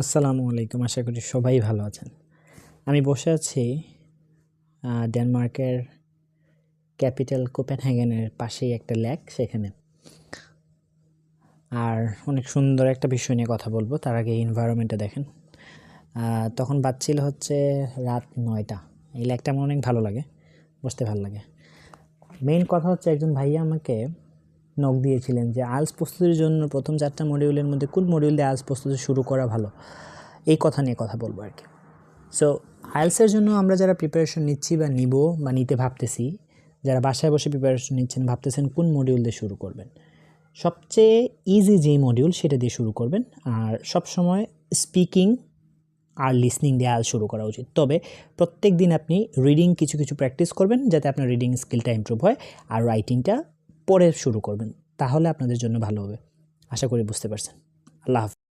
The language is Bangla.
আসসালামু আলাইকুম, আশা করি সবাই ভালো আছেন। আমি বসে আছি ডেনমার্কের ক্যাপিটাল কোপেনহেগেনের পাশেই একটা ল্যাক সেখানে। আর অনেক সুন্দর একটা বিষয় নিয়ে কথা বলব, তার আগে এনভায়রনমেন্টটা দেখেন। তখন বাজছিল হচ্ছে রাত নয়টা। এই ল্যাকটা আমার অনেক ভালো লাগে, বসতে ভালো লাগে। মেইন কথা হচ্ছে একজন ভাইয়া আমাকে নক দিয়েছিলেন যে আলস প্রস্তুতির জন্য প্রথম চারটা মডিউলের মধ্যে কোন মডিউল দিয়ে আলস প্রস্তুতি শুরু করা ভালো? এই কথা নিয়ে কথা বলব আর কি। সো আইএলসের জন্য আমরা যারা প্রিপারেশন নিচ্ছি বা নিব বা নিতে ভাবতেছি, যারা বাসায় বসে প্রিপারেশন নিচ্ছেন, ভাবতেছেন কোন মডিউল দিয়ে শুরু করবেন? সবচেয়ে ইজি যেই মডিউল সেটা দিয়ে শুরু করবেন। আর সব সময় স্পিকিং আর লিসনিং দিয়ে আজ শুরু করা উচিত। তবে প্রত্যেক দিন আপনি রিডিং কিছু কিছু প্র্যাকটিস করবেন, যাতে আপনার রিডিং স্কিলটা ইমপ্রুভ হয়, আর রাইটিংটা পরে শুরু করবেন তাহলে আপনাদের জন্য ভালো হবে। আশা করি বুঝতে পারছেন। আল্লাহ হাফিজ।